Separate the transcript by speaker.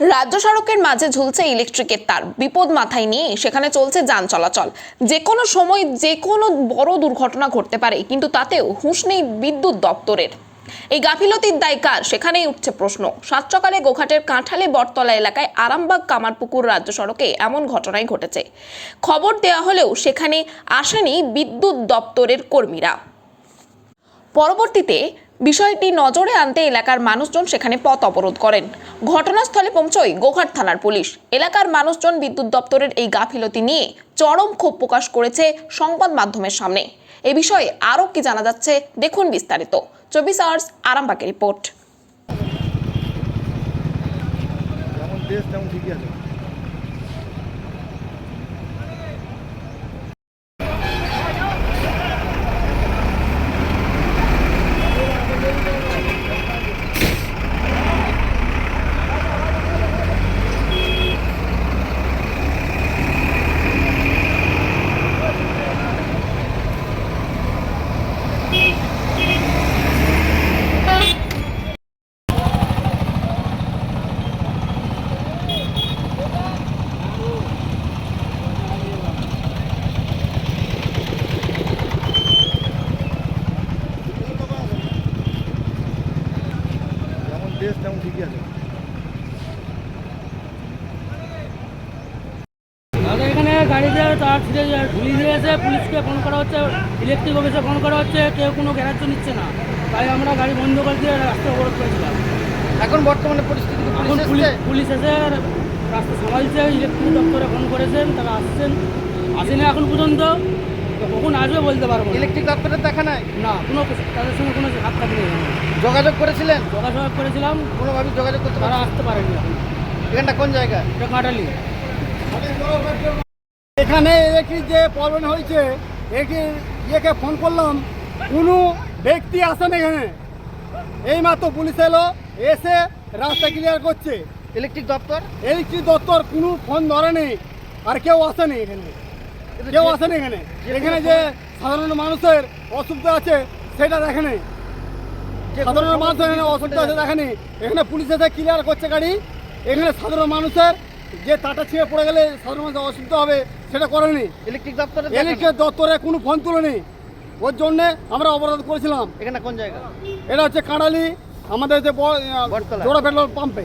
Speaker 1: রাজ্য সড়কের মাঝে ঝুলছে ইলেকট্রিকের তার। বিপদ মাথায় নিয়ে সেখানে চলছে যান চলাচল। যে কোনো সময় যে কোনো বড় দুর্ঘটনা ঘটতে পারে, কিন্তু তাতেও হুঁশ নেই বিদ্যুৎ দপ্তরের। এই গাফিলতির দায় কার? সেখানেই উঠছে প্রশ্ন। সাত সকালে গোঘাটের কাঁঠালে বটতলা এলাকায় আরামবাগ কামারপুকুর রাজ্য সড়কে এমন ঘটনাই ঘটেছে। খবর দেওয়া হলেও সেখানে আসেনি বিদ্যুৎ দপ্তরের কর্মীরা। পরবর্তীতে বিষয়টি নজরে আনতে এলাকার মানুষজন সেখানে পথ অবরোধ করেন। ঘটনাস্থলে পৌঁছয় গোঘাট থানার পুলিশ। এলাকার মানুষজন বিদ্যুৎ দপ্তরের এই গাফিলতি নিয়ে চরম ক্ষোভ প্রকাশ করেছে সংবাদ মাধ্যমের সামনে। এ বিষয়ে আরও কি জানা যাচ্ছে, দেখুন বিস্তারিত। চব্বিশ আওয়ার্স আরামবাগের রিপোর্ট।
Speaker 2: তেমন ঠিকই আছে।
Speaker 3: এখানে গাড়িতে তার ছিঁড়ে যায়- দিয়েছে পুলিশকে ফোন করা হচ্ছে ইলেকট্রিক অফিসে ফোন করা হচ্ছে কেউ কোনো গ্যারাজ্য নিচ্ছে না। তাই আমরা গাড়ি বন্ধ করে দিয়ে রাস্তা অবরোধ করেছিলাম।
Speaker 2: এখন বর্তমানে পরিস্থিতি
Speaker 3: এখন
Speaker 2: পুলিশ
Speaker 3: এসে রাস্তা সামালছে ইলেকট্রিক দপ্তরে ফোন করেছেন তারা আসছেন। আসেনি এখন পর্যন্ত। তো কখন আসবে বলতে পারব
Speaker 2: ইলেকট্রিক দপ্তরের দেখা নাই?
Speaker 3: না কোনো তাদের সঙ্গে কোনো হাত থাকবে
Speaker 2: যোগাযোগ করেছিলেন?
Speaker 3: যোগাযোগ করেছিলাম।
Speaker 2: কোনোভাবে যোগাযোগ করতে
Speaker 3: তারা
Speaker 2: পারা
Speaker 3: আসতে পারেনি।
Speaker 2: এখানটা কোন জায়গা?
Speaker 3: এটা কাটালি
Speaker 4: এখানে ইলেকট্রিক যে প্রবলেম হয়েছে একে ইয়েকে ফোন করলাম কোনো ব্যক্তি আসেন এখানে। এই মাত্র পুলিশ এলো এসে রাস্তা ক্লিয়ার করছে।
Speaker 2: ইলেকট্রিক দপ্তর?
Speaker 4: ইলেকট্রিক দপ্তর কোনো ফোন ধরেনি আর কেউ আসেনি এখানে। কেউ আসেনি এখানে। এখানে যে সাধারণ মানুষের অসুবিধা আছে সেটা দেখেনি। সাধারণ মানুষের এখানে অসুবিধা আছে দেখেনি? এখানে পুলিশ এসে ক্লিয়ার করছে গাড়ি। এখানে সাধারণ মানুষের যে তাটা ছিঁড়ে পড়ে গেলে সাধারণ মানুষের অসুবিধা হবে সেটা করেনি।
Speaker 2: ইলেকট্রিক দপ্তরে
Speaker 4: ইলেকট্রিক দপ্তরে কোনো ফোন তুলেনি। ওর জন্যে আমরা অবরোধ করেছিলাম।
Speaker 2: এখানে কোন জায়গা?
Speaker 4: এটা হচ্ছে কাঁড়ালি আমাদের যে। জোড়া পেট্রোল পাম্পে।